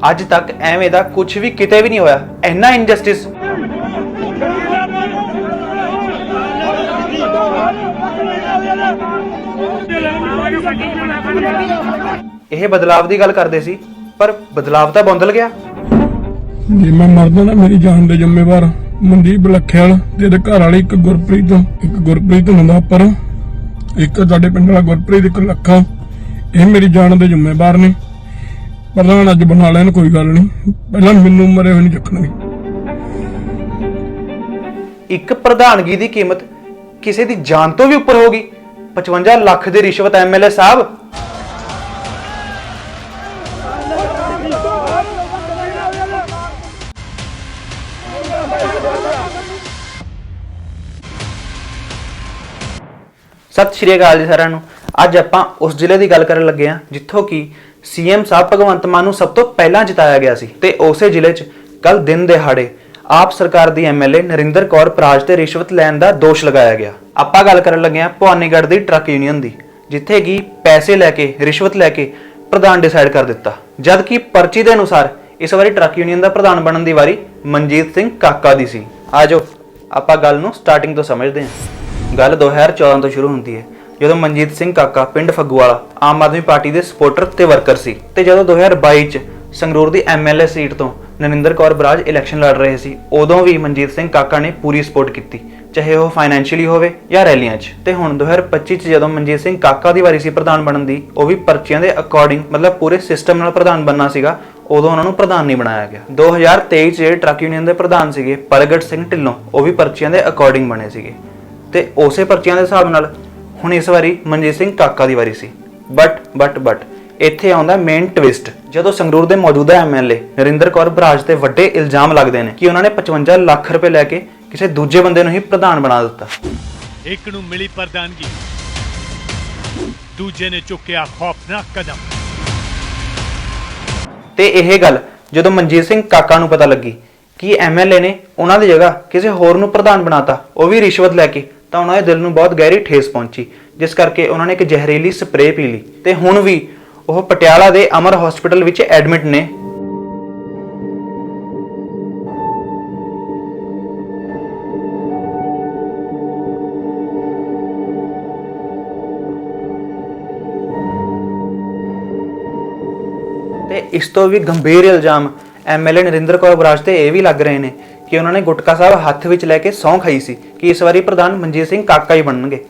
ਅੱਜ ਤੱਕ ਐਵੇਂ ਦਾ ਕੁਝ ਵੀ ਕਿਤੇ ਵੀ ਨਹੀਂ ਹੋਇਆ। ਇੰਨਾ ਇਨਜਸਟਿਸ ਇਹ ਬਦਲਾਵ ਦੀ ਗੱਲ ਕਰਦੇ ਸੀ, ਪਰ ਬਦਲਾਵ ਤਾਂ ਬੰਦਲ ਗਿਆ। ਜੇ ਮੈਂ ਮਰਦਾ ਨਾ, ਮੇਰੀ ਜਾਨ ਦੇ ਜ਼ਿੰਮੇਵਾਰ ਮਨਦੀਪ ਲੱਖਿਆਲ ਤੇ ਇਹਦੇ ਘਰ ਵਾਲੀ ਇੱਕ ਗੁਰਪ੍ਰੀਤ ਇੱਕ ਗੁਰਪ੍ਰੀਤ ਹੁੰਦਾ ਪਰ ਇੱਕ ਸਾਡੇ ਪਿੰਡ ਵਾਲਾ ਗੁਰਪ੍ਰੀਤ, ਇੱਕ ਲੱਖਾ, ਇਹ ਮੇਰੀ ਜਾਨ ਦੇ ਜ਼ਿੰਮੇਵਾਰ ਨੇ। ਪ੍ਰਧਾਨ ਅੱਜ ਬਣਾ ਲੈਣ, ਕੋਈ ਗੱਲ ਨਹੀਂ। ਪਹਿਲਾਂ ਮੈਨੂੰ ਮਰੇ ਹੋਏ ਨਹੀਂ ਚੱਕਣਗੇ। ਇੱਕ ਪ੍ਰਧਾਨਗੀ ਦੀ ਕੀਮਤ ਕਿਸੇ ਦੀ ਜਾਨ ਤੋਂ ਵੀ ਉੱਪਰ ਹੋਗੀ 55 ਲੱਖ ਦੀ ਰਿਸ਼ਵਤ ਐਮਐਲਏ ਸਾਹਿਬ। ਸਤਿ ਸ਼੍ਰੀ ਅਕਾਲ ਜੀ ਸਾਰਿਆਂ ਨੂੰ। ਅੱਜ ਆਪਾਂ ਉਸ ਜ਼ਿਲ੍ਹੇ ਦੀ ਗੱਲ ਕਰਨ ਲੱਗੇ ਹਾਂ, ਜਿੱਥੋਂ ਕਿ ਸੀਐਮ ਸਾਹਿਬ ਭਗਵੰਤ ਮਾਨ ਨੂੰ ਸਭ ਤੋਂ ਪਹਿਲਾਂ ਜਿਤਾਇਆ ਗਿਆ ਸੀ ਤੇ ਉਸੇ ਜ਼ਿਲ੍ਹੇ 'ਚ ਕੱਲ ਦਿਨ ਦਿਹਾੜੇ ਆਪ ਸਰਕਾਰ ਦੀ ਐਮਐਲਏ ਨਰਿੰਦਰ ਕੌਰ ਪ੍ਰਾਜ ਤੇ ਰਿਸ਼ਵਤ ਲੈਣ ਦਾ ਦੋਸ਼ ਲਗਾਇਆ ਗਿਆ। ਆਪਾਂ ਗੱਲ ਕਰਨ ਲੱਗੇ ਹਾਂ ਭਵਾਨੀਗੜ੍ਹ ਦੀ ਟਰੱਕ ਯੂਨੀਅਨ ਦੀ, ਜਿੱਥੇ ਕਿ ਪੈਸੇ ਲੈ ਕੇ, ਰਿਸ਼ਵਤ ਲੈ ਕੇ ਪ੍ਰਧਾਨ ਡਿਸਾਈਡ ਕਰ ਦਿੱਤਾ। ਜਦ ਕਿ ਪਰਚੀ ਦੇ ਅਨੁਸਾਰ ਇਸ ਵਾਰੀ ਟਰੱਕ ਯੂਨੀਅਨ ਦਾ ਪ੍ਰਧਾਨ ਬਣਨ ਦੀ ਵਾਰੀ ਮਨਜੀਤ ਸਿੰਘ ਕਾਕਾ ਦੀ ਸੀ। ਆਜੋ ਆਪਾਂ ਗੱਲ ਨੂੰ ਸਟਾਰਟਿੰਗ ਤੋਂ ਸਮਝਦੇ ਹਾਂ। ਗੱਲ 2014 ਤੋਂ ਸ਼ੁਰੂ ਹੁੰਦੀ ਹੈ। ਜਦੋਂ ਮਨਜੀਤ ਸਿੰਘ ਕਾਕਾ ਪਿੰਡ ਫੱਗੂਵਾਲਾ ਆਮ ਆਦਮੀ ਪਾਰਟੀ ਦੇ ਸਪੋਰਟਰ ਤੇ ਵਰਕਰ ਸੀ ਤੇ ਜਦੋਂ 2022 ਚ ਸੰਗਰੂਰ ਦੀ ਐਮਐਲਏ ਸੀਟ ਤੋਂ ਨਰਿੰਦਰ ਕੌਰ ਬਰਾਜ ਇਲੈਕਸ਼ਨ ਲੜ ਰਹੇ ਸੀ, ਉਦੋਂ ਵੀ ਮਨਜੀਤ ਸਿੰਘ ਕਾਕਾ ਨੇ ਪੂਰੀ ਸਪੋਰਟ ਕੀਤੀ, ਚਾਹੇ ਉਹ ਫਾਈਨੈਂਸ਼ੀਅਲੀ ਹੋਵੇ ਜਾਂ ਰੈਲੀਆਂ 'ਚ। ਤੇ ਹੁਣ 2025 ਚ ਜਦੋਂ ਮਨਜੀਤ ਸਿੰਘ ਕਾਕਾ ਦੀ ਵਾਰੀ ਸੀ ਪ੍ਰਧਾਨ ਬਣਨ ਦੀ, ਉਹ ਵੀ ਪਰਚੀਆਂ ਦੇ ਅਕੋਰਡਿੰਗ ਮਤਲਬ ਪੂਰੇ ਸਿਸਟਮ ਨਾਲ ਪ੍ਰਧਾਨ ਬਣਨਾ ਸੀਗਾ, ਉਦੋਂ ਉਹਨਾਂ ਨੂੰ ਪ੍ਰਧਾਨ ਨਹੀਂ ਬਣਾਇਆ ਗਿਆ। 2023 ਚ ਜਿਹੜੇ ਟਰੱਕ ਯੂਨੀਅਨ ਦੇ ਪ੍ਰਧਾਨ ਸੀਗੇ, ਪ੍ਰਗਟ ਸਿੰਘ ਢਿੱਲੋਂ, ਉਹ ਵੀ ਪਰਚੀਆਂ ਦੇ ਅਕੋਰਡਿੰਗ ਬਣੇ ਸੀਗੇ। ਤੇ ਉਸੇ ਪਰਚੀਆਂ ਦੇ ਹਿਸਾਬ ਨਾਲ ਹੁਣ ਇਸ ਵਾਰੀ ਮਨਜੀਤ ਸਿੰਘ ਕਾਕਾ ਦੀ ਵਾਰੀ ਸੀ। ਬਟ ਬਟ ਬਟ ਇੱਥੇ ਆਉਂਦਾ ਮੇਨ ਟਵਿਸਟ ਜਦੋਂ ਸੰਗਰੂਰ ਦੇ ਮੌਜੂਦਾ ਐਮਐਲਏ ਨਰਿੰਦਰ ਕੌਰ ਬਰਾਜ ਤੇ ਵੱਡੇ ਇਲਜ਼ਾਮ ਲੱਗਦੇ ਨੇ ਕਿ ਉਹਨਾਂ ਨੇ 55 ਲੱਖ ਰੁਪਏ ਲੈ ਕੇ ਕਿਸੇ ਦੂਜੇ ਬੰਦੇ ਨੂੰ ਹੀ ਪ੍ਰਧਾਨ ਬਣਾ ਦਿੱਤਾ। ਇੱਕ ਨੂੰ ਮਿਲੀ ਪ੍ਰਧਾਨਗੀ ਦੂਜੇ ਨੇ ਚੁੱਕਿਆ ਖੌਫਨਾਕ ਕਦਮ। ਤੇ ਇਹ ਗੱਲ ਜਦੋਂ ਮਨਜੀਤ ਸਿੰਘ ਕਾਕਾ ਨੂੰ ਪਤਾ ਲੱਗੀ ਕਿ ਐਮਐਲਏ ਨੇ ਉਹਨਾਂ ਦੀ ਜਗ੍ਹਾ ਕਿਸੇ ਹੋਰ ਨੂੰ ਪ੍ਰਧਾਨ ਬਣਾਤਾ ਉਹ ਵੀ ਰਿਸ਼ਵਤ ਲੈ ਕੇ ਤਾਂ ਉਹਨਾਂ ਦੇ ਦਿਲ ਨੂੰ ਬਹੁਤ ਗਹਿਰੀ ਠੇਸ ਪਹੁੰਚੀ, ਜਿਸ ਕਰਕੇ ਉਹਨਾਂ ਨੇ ਇੱਕ ਜ਼ਹਿਰੀਲੀ ਸਪਰੇਅ ਪੀ ਲਈ ਤੇ ਹੁਣ ਵੀ ਉਹ ਪਟਿਆਲਾ ਦੇ ਅਮਰ ਹਸਪੀਟਲ ਵਿੱਚ ਐਡਮਿਟ ਨੇ। ਤੇ ਇਸ ਤੋਂ ਵੀ ਗੰਭੀਰ ਇਲਜ਼ਾਮ ਐਮਐਲਏ ਨਰਿੰਦਰ ਕੌਰ ਬਰਾਜ ਤੇ ਇਹ ਵੀ ਲੱਗ ਰਹੇ ਨੇ ਕਿ ਉਹਨਾਂ ਨੇ ਗੁਟਕਾ ਸਾਹਿਬ ਹੱਥ ਵਿੱਚ ਲੈ ਕੇ ਸਹੁੰ ਖਾਈ ਸੀ ਕਿ ਇਸ ਵਾਰੀ ਪ੍ਰਧਾਨ ਮਨਜੀਤ ਸਿੰਘ ਕਾਕਾ ਹੀ ਬਣਨਗੇ,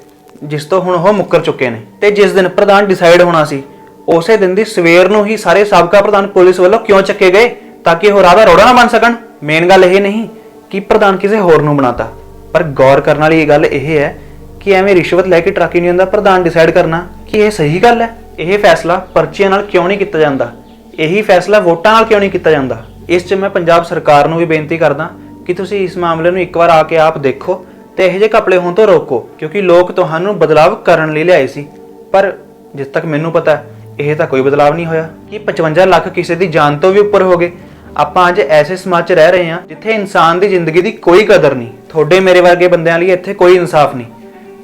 ਜਿਸ ਤੋਂ ਹੁਣ ਉਹ ਮੁੱਕਰ ਚੁੱਕੇ ਨੇ। ਤੇ ਜਿਸ ਦਿਨ ਪ੍ਰਧਾਨ ਡਿਸਾਈਡ ਹੋਣਾ ਸੀ, ਉਸੇ ਦਿਨ ਦੀ ਸਵੇਰ ਨੂੰ ਹੀ ਸਾਰੇ ਸਾਬਕਾ ਪ੍ਰਧਾਨ ਪੁਲਿਸ ਵੱਲੋਂ ਕਿਉਂ ਚੱਕੇ ਗਏ, ਤਾਂ ਕਿ ਉਹ ਰਾਧਾ ਰੋੜਾ ਨਾ ਬਣ ਸਕਣ? ਮੇਨ ਗੱਲ ਇਹ ਨਹੀਂ ਕਿ ਪ੍ਰਧਾਨ ਕਿਸੇ ਹੋਰ ਨੂੰ ਬਣਾਤਾ, ਪਰ ਗੌਰ ਕਰਨ ਵਾਲੀ ਇਹ ਗੱਲ ਇਹ ਹੈ ਕਿ ਐਵੇਂ ਰਿਸ਼ਵਤ ਲੈ ਕੇ ਟਰੱਕ ਯੂਨੀਅਨ ਦਾ ਪ੍ਰਧਾਨ ਡਿਸਾਈਡ ਕਰਨਾ ਕਿ ਇਹ ਸਹੀ ਗੱਲ ਹੈ? ਇਹ ਫੈਸਲਾ ਪਰਚੀਆਂ ਨਾਲ ਕਿਉਂ ਨਹੀਂ ਕੀਤਾ ਜਾਂਦਾ? ਇਹੀ ਫੈਸਲਾ ਵੋਟਾਂ ਨਾਲ ਕਿਉਂ ਨਹੀਂ ਕੀਤਾ ਜਾਂਦਾ? ਇਸ 'ਚ ਮੈਂ ਪੰਜਾਬ ਸਰਕਾਰ ਨੂੰ ਵੀ ਬੇਨਤੀ ਕਰਦਾ ਕਿ ਤੁਸੀਂ ਇਸ ਮਾਮਲੇ ਨੂੰ ਇੱਕ ਵਾਰ ਆ ਕੇ ਆਪ ਦੇਖੋ ਤੇ ਇਹੋ ਜਿਹੇ ਕਪੜੇ ਹੋਣ ਤੋਂ ਰੋਕੋ, ਕਿਉਂਕਿ ਲੋਕ ਤੁਹਾਨੂੰ ਬਦਲਾਵ ਕਰਨ ਲਈ ਲਿਆਏ ਸੀ। ਪਰ ਜਿਸ ਤੱਕ ਮੈਨੂੰ ਪਤਾ, ਇਹ ਤਾਂ ਕੋਈ ਬਦਲਾਵ ਨਹੀਂ ਹੋਇਆ ਕਿ 55 ਲੱਖ ਕਿਸੇ ਦੀ ਜਾਨ ਤੋਂ ਵੀ ਉੱਪਰ ਹੋ ਗਏ। ਆਪਾਂ ਅੱਜ ਐਸੇ ਸਮਾਜ 'ਚ ਰਹਿ ਰਹੇ ਹਾਂ ਜਿੱਥੇ ਇਨਸਾਨ ਦੀ ਜ਼ਿੰਦਗੀ ਦੀ ਕੋਈ ਕਦਰ ਨਹੀਂ, ਤੁਹਾਡੇ ਮੇਰੇ ਵਰਗੇ ਬੰਦਿਆਂ ਲਈ ਇੱਥੇ ਕੋਈ ਇਨਸਾਫ ਨਹੀਂ।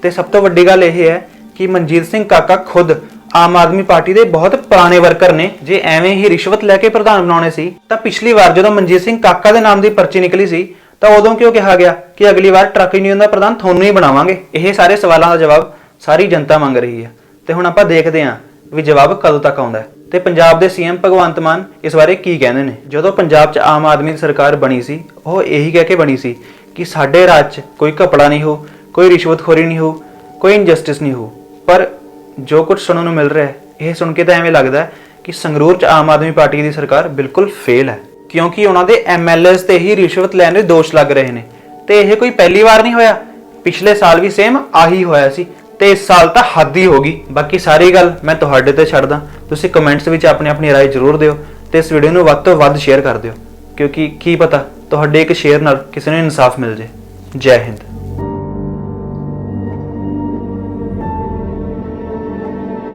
ਤੇ ਸਭ ਤੋਂ ਵੱਡੀ ਗੱਲ ਇਹ ਹੈ ਕਿ ਮਨਜੀਤ ਸਿੰਘ ਕਾਕਾ ਖੁਦ ਆਮ ਆਦਮੀ ਪਾਰਟੀ ਦੇ ਬਹੁਤ ਪੁਰਾਣੇ ਵਰਕਰ ਨੇ। ਜੇ ਐਵੇਂ ਹੀ ਰਿਸ਼ਵਤ ਲੈ ਕੇ ਪ੍ਰਧਾਨ ਬਣਾਉਣੇ ਸੀ, ਤਾਂ ਪਿਛਲੀ ਵਾਰ ਜਦੋਂ ਮਨਜੀਤ ਸਿੰਘ ਕਾਕਾ ਦੇ ਨਾਮ ਦੀ ਪਰਚੀ ਨਿਕਲੀ ਸੀ, ਤਾਂ ਉਦੋਂ ਕਿਉਂ ਕਿਹਾ ਗਿਆ ਕਿ ਅਗਲੀ ਵਾਰ ਟਰੱਕ ਯੂਨੀਅਨ ਦਾ ਪ੍ਰਧਾਨ ਤੁਹਾਨੂੰ ਹੀ ਬਣਾਵਾਂਗੇ? ਇਹ ਸਾਰੇ ਸਵਾਲਾਂ ਦਾ ਜਵਾਬ ਸਾਰੀ ਜਨਤਾ ਮੰਗ ਰਹੀ ਹੈ। ਤੇ ਹੁਣ ਆਪਾਂ ਦੇਖਦੇ ਹਾਂ ਵੀ ਜਵਾਬ ਕਦੋਂ ਤੱਕ ਆਉਂਦਾ ਹੈ। ਤੇ ਪੰਜਾਬ ਦੇ ਸੀਐਮ ਭਗਵੰਤ ਮਾਨ ਇਸ ਬਾਰੇ ਕੀ ਕਹਿੰਦੇ ਨੇ? ਜਦੋਂ ਪੰਜਾਬ 'ਚ ਆਮ ਆਦਮੀ ਦੀ ਸਰਕਾਰ ਬਣੀ ਸੀ, ਉਹ ਇਹੀ ਕਹਿ ਕੇ ਬਣੀ ਸੀ ਕਿ ਸਾਡੇ ਰਾਜ 'ਚ ਕੋਈ ਘਪਲਾ ਨਹੀਂ ਹੋ, ਕੋਈ ਰਿਸ਼ਵਤਖੋਰੀ ਨਹੀਂ ਹੋ, ਕੋਈ ਇਨਜਸਟਿਸ ਨਹੀਂ ਹੋ। ਪਰ ਜੋ ਕੁਝ ਸੁਣਨ ਨੂੰ ਮਿਲ ਰਿਹਾ ਹੈ ਇਹ ਸੁਣ ਕੇ ਤਾਂ ਐਵੇਂ ਲੱਗਦਾ ਹੈ ਕਿ ਸੰਗਰੂਰ 'ਚ ਆਮ ਆਦਮੀ ਪਾਰਟੀ ਦੀ ਸਰਕਾਰ ਬਿਲਕੁਲ ਫੇਲ ਹੈ ਕਿਉਂਕਿ ਉਹਨਾਂ ਦੇ ਐਮਐਲਏਸ ਤੇ ਹੀ ਰਿਸ਼ਵਤ ਲੈਣ ਦੇ ਦੋਸ਼ ਲੱਗ ਰਹੇ ਨੇ ਤੇ ਇਹ ਕੋਈ ਪਹਿਲੀ ਵਾਰ ਨਹੀਂ ਹੋਇਆ ਪਿਛਲੇ ਸਾਲ ਵੀ ਸੇਮ ਆਹੀ ਹੋਇਆ ਸੀ ਤੇ ਇਸ ਸਾਲ ਤਾਂ ਹੱਦ ਹੀ ਹੋ ਗਈ ਬਾਕੀ ਸਾਰੀ ਗੱਲ ਮੈਂ ਤੁਹਾਡੇ ਤੇ ਛੱਡਦਾ ਤੁਸੀਂ ਕਮੈਂਟਸ ਵਿੱਚ ਆਪਣੀ ਆਪਣੀ رائے ਜ਼ਰੂਰ ਦਿਓ ਤੇ ਇਸ ਵੀਡੀਓ ਨੂੰ ਵੱਧ ਤੋਂ ਵੱਧ ਸ਼ੇਅਰ ਕਰ ਦਿਓ ਕਿਉਂਕਿ ਕੀ ਪਤਾ ਤੁਹਾਡੇ ਇੱਕ ਸ਼ੇਅਰ ਨਾਲ ਕਿਸੇ ਨੂੰ ਇਨਸਾਫ ਮਿਲ ਜੇ ਜੈ ਹਿੰਦ